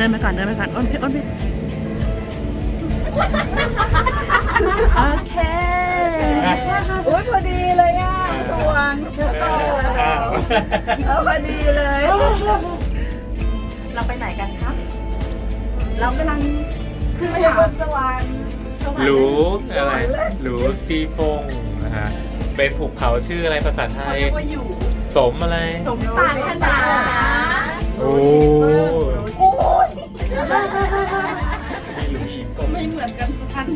เดินไปก่อนเดินไปก่อนอ้นพี่อ้นพี่โอเคโอ้ยพอดีเลยอะตวงอ้าวเออพอดีเลย เราไปไหนกันครับ เรากำลังขึ้นไปเที่ยวหาบนสวรรค์หรูอะไรหรูซีฟงนะฮะเป็นภูเขาชื่ออะไรภาษาไทเขายเรียกว่าอยู่สมอะไร สมปรารถนาโอ้โอ้ยมีหรูอีกก็ ไม่เหมือนกันสักอัน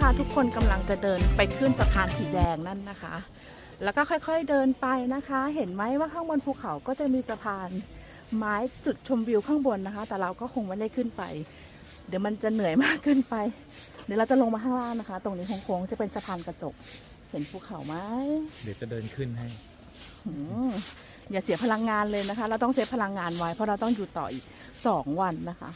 นี่นะคะ ทุกคนกำลังจะเดินไปขึ้นสะพานสีแดงนั่นนะคะ แล้วก็ค่อยๆเดินไปนะคะ เห็นไหมว่าข้างบนภูเขาก็จะมีสะพานไม้จุดชมวิวข้างบนนะคะ แต่เราก็คงไม่ได้ขึ้นไป เดี๋ยวมันจะเหนื่อยมากเกินไป เดี๋ยวเราจะลงมาข้างล่างนะคะ ตรงนี้โค้งๆจะเป็นสะพานกระจก เห็นภูเขาไหมเดี๋ยวจะเดินขึ้นให้อืมอย่าเสียพลังงานเลยนะคะ เราต้องเซฟพลังงานไว้เพราะเราต้องอยู่ต่ออีกสองวันนะคะ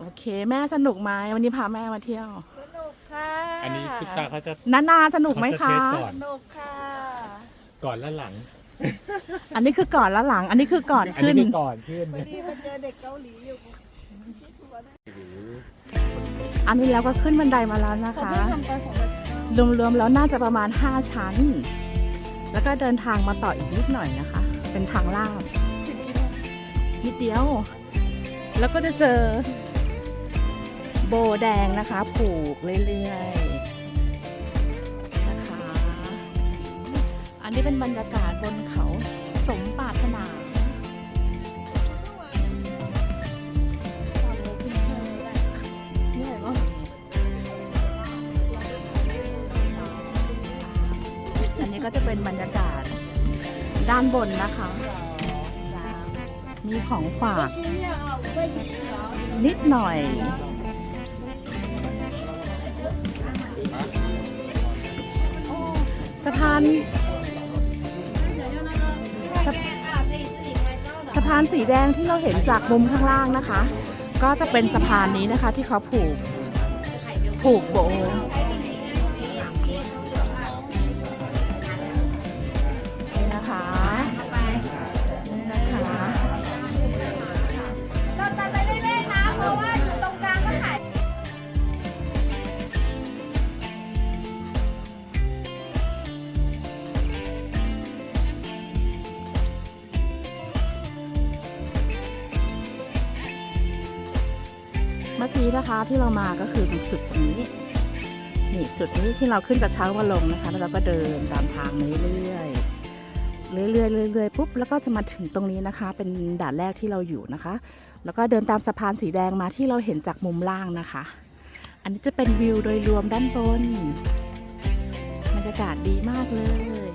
โอเค แม่สนุกไหมวันนี้พาแม่มาเที่ยวสนุกค่ะอันนี้ตุ๊กตาเขาจะนานาสนุกไหมเขาคะจะเทสก่อนสนุกค่ะก่อนและหลัง อันนี้คือก่อนแล้วหลัง อันนี้คือก่อนอันขึ้นี้น คือก่อนขึ้นวันนี้มาเจอเด็กเกาหลีอยู่อันนี้แล้วก็ขึ้นบันไดมาแล้วนะคะ รวมๆแล้วน่าจะประมาณ 5 ชั้น แล้วก็เดินทางมาต่ออีกนิดหน่อยนะคะ เป็นทางลาดนิดเดียว แล้วก็จะเจอ โบแดงนะคะ ผูกเรื่อยๆนะคะ อันนี้เป็นบรรยากาศบนเขาสมปรารถนาอันนี้ก็จะเป็นบรรยากาศด้านบนนะคะ มีของฝากนิดหน่อย สะพานสะสะพานสีแดงที่เราเห็นจากมุมข้างล่างนะคะ ก็จะเป็นสะพานนี้นะคะที่เขาผูกผูกโบ มื่อกี้นะคะที่เรามาก็คือจุดนี้นี่จุดนี้ที่เราขึ้นกระเช้ามาลงนะคะ แล้วเราก็เดินตามทางเรื่อยๆเรื่อยๆเรื่อยๆปุ๊บแล้วก็จะมาถึงตรงนี้นะคะ เป็นด่านแรกที่เราอยู่นะคะ แล้วก็เดินตามสะพานสีแดงมาที่เราเห็นจากมุมล่างนะคะ อันนี้จะเป็นวิวโดยรวมด้านบนบรรยากาศดีมากเลย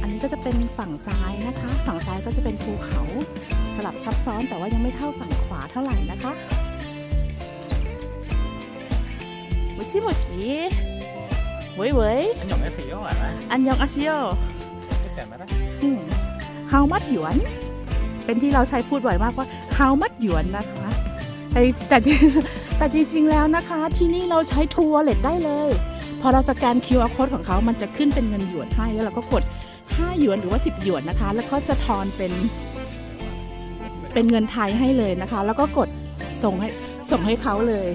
อันนี้ก็จะเป็นฝั่งซ้ายนะคะ ฝั่งซ้ายก็จะเป็นภูเขาสลับซับซ้อนแต่ว่ายังไม่เท่าฝั่งขวาเท่าไหร่นะคะ มุชิมุชิเว้ยเว้ยอันหยองไอ้สีก็หวานนะอันยองอาชิโยไม่แต่มาได้ฮาวมัดหยวน เป็นที่เราใช้พูดบ่อยมากว่าฮาวมัดหยวนนะคะ แต่แต่แต่จริงๆแล้วนะคะ ที่นี่เราใช้ทัวร์เลตได้เลย พอเราสแกน QR code ของเขามันจะขึ้นเป็นเงินหยวนให้ แล้วเราก็กด 5 หยวนหรือว่า 10 หยวนนะคะ แล้วก็จะทอนเป็น เป็นเงินไทยให้เลยนะคะ แล้วก็กดส่งให้ส่งให้เขาเลย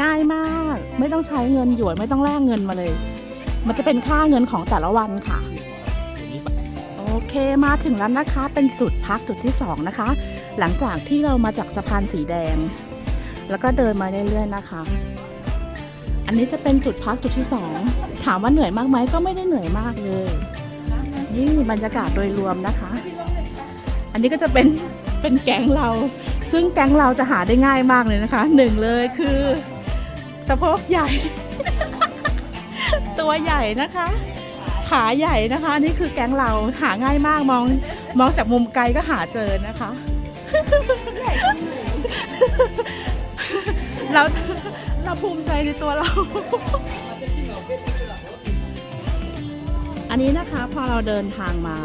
ง่ายมาก ไม่ต้องใช้เงินหยวนไม่ต้องแลกเงินมาเลย มันจะเป็นค่าเงินของแต่ละวันค่ะ โอเคมาถึงแล้วนะคะ เป็นจุดพักจุดที่สองนะคะ หลังจากที่เรามาจากสะพานสีแดง แล้วก็เดินมาเรื่อยๆนะคะ อันนี้จะเป็นจุดพักจุดที่สองถามว่าเหนื่อยมากไหมก็ไม่ได้เหนื่อยมากเลยนี่บรรยากาศโดยรวมนะคะ อันนี้ก็จะเป็นเป็นแก๊งเรา ซึ่งแก๊งเราจะหาได้ง่ายมากเลยนะคะหนึ่งเลยคือสะโพกใหญ่ ตัวใหญ่นะคะ ขาใหญ่นะคะอันนี่คือแก๊งเราหาง่ายมากมองมองจากมุมไกลก็หาเจอนะคะ เราเราภูมิใจในตัวเรา อันนี้นะคะพอเราเดินทางมา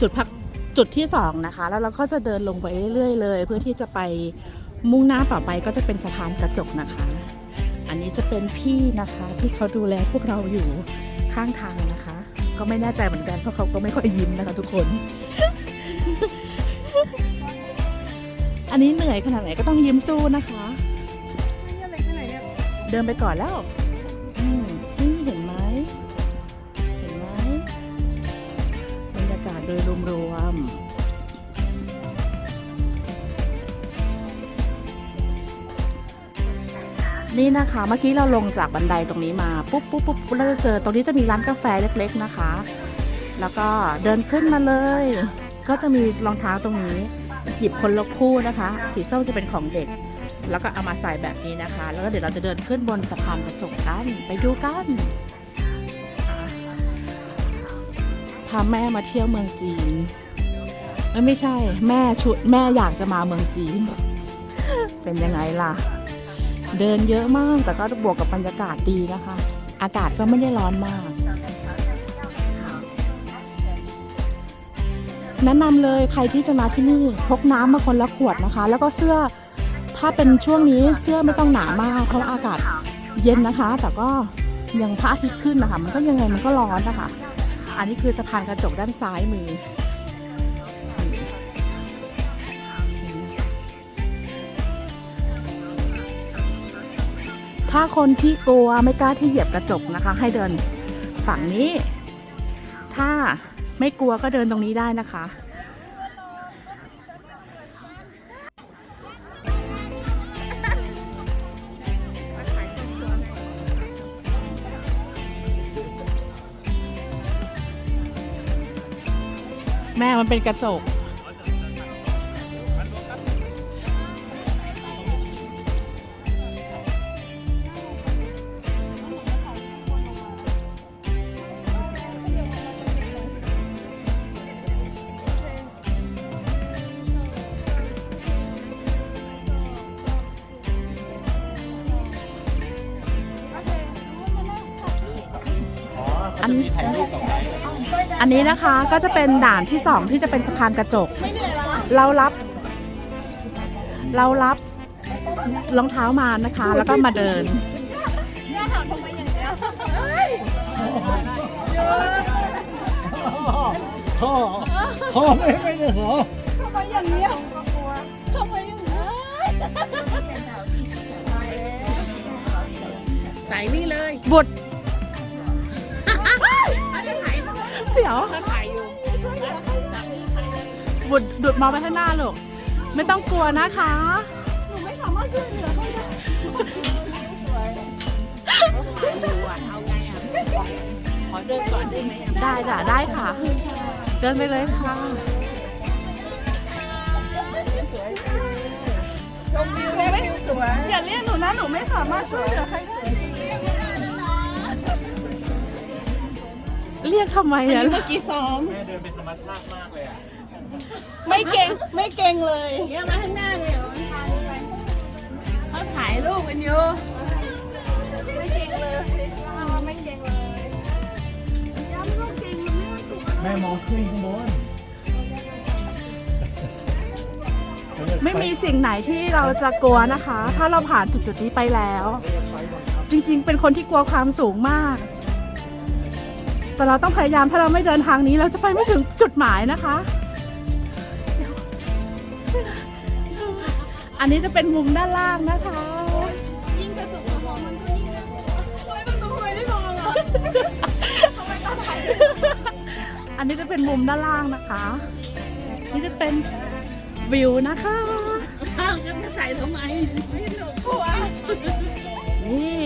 จุดพัก จุดที่สองนะคะ แล้วเราก็จะเดินลงไปเรื่อยๆเลย เพื่อที่จะไปมุ่งหน้าต่อไปก็จะเป็นสะพานกระจกนะคะ อันนี้จะเป็นพี่นะคะที่เขาดูแลพวกเราอยู่ข้างทางนะคะ ก็ไม่แน่ใจเหมือนกันเพราะเขาก็ไม่ค่อยยิ้มนะคะทุกคน อันนี้เหนื่อยขนาดไหนก็ต้องยิ้มสู้นะคะ เดินไปก่อนแล้วอืมนี่เห็นไหมเห็นไหมบรรยากาศโดยรวม นี่นะคะ เมื่อกี้เราลงจากบันไดตรงนี้มาปุ๊บปุ๊บปุ๊บเราจะเจอตรงนี้จะมีร้านกาแฟเล็ก ๆนะคะ แล้วก็เดินขึ้นมาเลย ก็จะมีรองเท้าตรงนี้ หยิบคนละคู่นะคะ สีส้มจะเป็นของเด็ก แล้วก็เอามาใส่แบบนี้นะคะ แล้วก็เดี๋ยวเราจะเดินขึ้นบนสะพานกระจกกันไปดูกันพาแม่มาเที่ยวเมืองจีนไม่ใช่ แม่ชุดแม่อยากจะมาเมืองจีน เป็นยังไงล่ะ เดินเยอะมากแต่ก็บวกกับบรรยากาศดีนะคะ อากาศก็ไม่ได้ร้อนมาก แนะนำเลยใครที่จะมาที่นี่พกน้ำมาคนละขวดนะคะ แล้วก็เสื้อถ้าเป็นช่วงนี้เสื้อไม่ต้องหนามาก เพราะอากาศเย็นนะคะ แต่ก็ยังพระอาทิตย์ขึ้นนะคะ มันก็ยังไงมันก็ร้อนนะคะ อันนี้คือสะพานกระจกด้านซ้ายมือ ถ้าคนที่กลัวไม่กล้าที่เหยียบกระจกนะคะ ให้เดินฝั่งนี้ ถ้าไม่กลัวก็เดินตรงนี้ได้นะคะ แม่มันเป็นกระจก อ๋อเขาจะมีถ่ายรูปกับไว้อันนี้นะคะก็จะเป็นด่านที่สองที่จะเป็นสะพานกระจกไม่เหนื่อยเหรอเรารับ เรารับรองเท้ามานะคะ แล้วก็มาเดินย่าถามทำไมอย่างเดียวเฮ้ยเยอะพ่อพ่อไม่ไม่ได้สอนทำไมอย่างเนี้ยทำไมอย่างนี้ใส่นี่เลยบุด เสียวบุดดุดมองไปข้างหน้าลูกไม่ต้องกลัวนะคะหนูไม่สามารถช่วยเหลือเขาได้ได้จ้ะได้ค่ะ เดินไปเลยค่ะชมวิวเลยวิวสวยอย่าเรียกหนูนะหนูไม่สามารถช่วยเหลือใครได้ เรียกทำไมอันอะนี้เมื่อกี้ซ้อม แม่เดินเป็นธรรมชาติมากเลยอะ ไม่เก่ง ไม่เก่งเลย เดี๋ยวมาข้างหน้าเดี๋ยวเขาถ่ายรูปกันอยู่ไม่เก่งเลยอ่าไม่เก่งเลยย้ำว่าเก่งมันไม่ต้องถูกแม่มองขึ้นข้างบนไม่มีสิ่งไหนที่เราจะกลัวนะคะ ถ้าเราผ่านจุดจุดๆนี้ไปแล้ว จริงๆ เป็นคนที่กลัวความสูงมาก แต่เราต้องพยายามถ้าเราไม่เดินทางนี้ เราจะไปไม่ถึงจุดหมายนะคะ อันนี้จะเป็นมุมด้านล่างนะคะ ยิ่งกระจกสะท้อนมันก็ยิ่งน่ากลัวทำไมมันต้องทำไมได้มองอะทำไมต้องถ่ายด้วยอันนี้จะเป็นมุมด้านล่างนะคะ นี่จะเป็นวิวนะคะอ้าวก็จะใส่ทำไมไม่หนูกลัวนี่